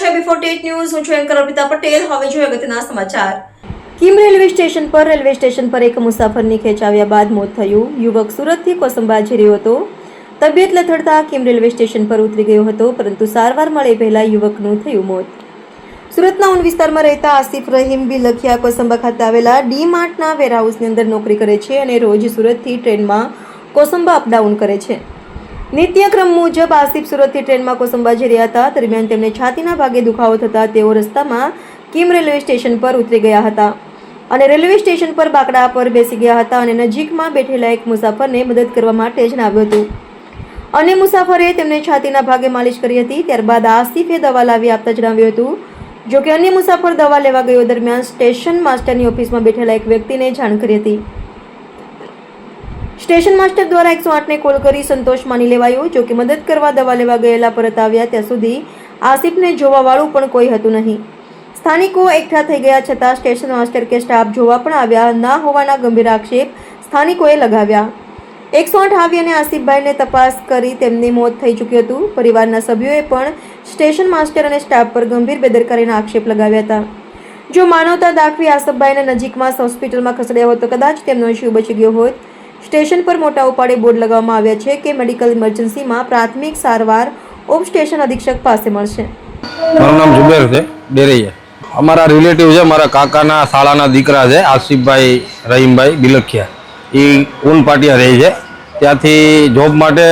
Forty news હું છું anchor Arpita Patel. હવે જોઈએ અગત્યના સમાચાર. કિમ રેલવે સ્ટેશન પર, રેલવે સ્ટેશન પર એક મુસાફરની ખેંચાવ્યા બાદ મોત થયું. યુવક સુરતથી કોસંબા જઈ રહ્યો હતો. તબિયત લથડતા કિમ રેલવે સ્ટેશન પર ઉતરી ગયો હતો, પરંતુ સારવાર મળે પહેલાં યુવકનું થયું મોત. સુરતના ઉન વિસ્તારમાં રહેતા આસિફ રહીમ બી લખિયા કોસંબા ખાતે આવેલા ડી માર્ટના વેરહાઉસની અંદર નોકરી કરે છે અને રોજ સુરતથી ટ્રેનમાં કોસંબા અપડાઉન કરે છે. નિત્યક્રમ મુજબ આસિફ સુરતથી ટ્રેનમાં કોસંબા જઈ રહ્યા હતા. દરમિયાન તેમને છાતીના ભાગે દુખાવો થતા તેઓ રસ્તામાં કિમ રેલવે સ્ટેશન પર ઉતરી ગયા હતા અને રેલવે સ્ટેશન પર બાકડા પર બેસી ગયા હતા અને નજીકમાં બેઠેલા એક મુસાફરને મદદ કરવા માટે જણાવ્યું હતું. અને મુસાફરે તેમને છાતીના ભાગે માલિશ કરી હતી. ત્યારબાદ આસિફે દવા લાવી આપતા જણાવ્યું હતું. જો કે અન્ય મુસાફર દવા લેવા ગયો દરમિયાન સ્ટેશન માસ્ટરની ઓફિસમાં બેઠેલા એક વ્યક્તિને જાણ કરી હતી. સ્ટેશન માસ્ટર દ્વારા એકસો આઠને કોલ કરી સંતોષ માની લેવાયો, જો કે મદદ કરવા દવા લેવા ગયેલા પરત આવ્યા ત્યાં સુધી આસિફને જોવાવાળું પણ કોઈ હતું નહીં. સ્થાનિકો એકઠા થઈ ગયા છતાં સ્ટેશન માસ્ટર કે સ્ટાફ જોવા પણ આવ્યા ના હોવાના ગંભીર આક્ષેપ સ્થાનિકોએ લગાવ્યા. એકસો આઠ આવી અને આસિફભાઈને તપાસ કરી તેમની મોત થઈ ચૂક્યું હતું. પરિવારના સભ્યોએ પણ સ્ટેશન માસ્ટર અને સ્ટાફ પર ગંભીર બેદરકારીના આક્ષેપ લગાવ્યા હતા. જો માનવતા દાખવી આસફભાઈને નજીકમાં હોસ્પિટલમાં ખસેડ્યા હોત તો કદાચ તેમનો જીવ બચી ગયો હોત. સ્ટેશન પર મોટા ઉપાડે બોર્ડ લગાવવામાં આવ્યા છે કે મેડિકલ ઇમરજન્સીમાં પ્રાથમિક સારવાર ઉપ સ્ટેશન અધિક્ષક પાસે મળશે. મારું નામ જુબેર છે, ડેરૈયા. અમારા રિલેટિવ છે, મારા કાકાના શાળાના દીકરા છે આસિફભાઈ રહીમભાઈ બિલખિયા. એ ઊન રહે છે. ત્યાંથી જોબ માટે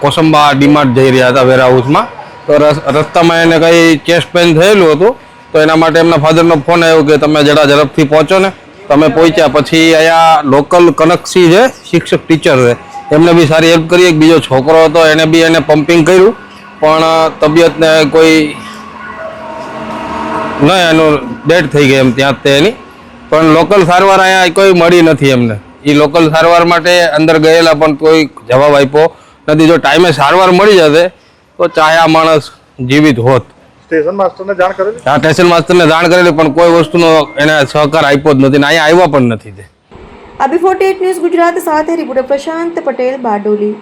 કોસંબા ડીમાર્ટ જઈ રહ્યા હતા વેરહાઉસમાં. તો રસ- રસ્તામાં એને કંઈ ચેસ્ટ પેન થયેલું હતું, તો એના માટે એમના ફાધરનો ફોન આવ્યો કે તમે જરા ઝડપથી પહોંચો ને. તમે પહોંચ્યા પછી અહીંયા લોકલ કનકસિંહ છે, શિક્ષક ટીચર છે. એમને બી સારી હેલ્પ કરી. એક બીજો છોકરો હતો, એને બી એને પમ્પિંગ કર્યું. પણ તબિયતને કોઈ ન એનું ડેડ થઈ ગઈ એમ ત્યાં તે એની. પણ લોકલ સારવાર અહીંયા કોઈ મળી નથી એમને. એ લોકલ સારવાર માટે અંદર ગયેલા, પણ કોઈ જવાબ આપ્યો નથી. જો ટાઈમે સારવાર મળી જશે, તો ચાહે આ માણસ જીવિત હોત. સ્ટેશન માસ્ટરને જાણ કરેલી? હા સ્ટેશન માસ્ટરને જાણ કરેલી પણ કોઈ વસ્તુનો એને સહકાર આપ્યો જ નથી ને અહીંયા આવ્યા પણ નથી તે. આબી ફોર્ટી ન્યૂઝ ગુજરાત સાથે રિપોર્ટર પ્રશાંત પટેલ બારડોલી.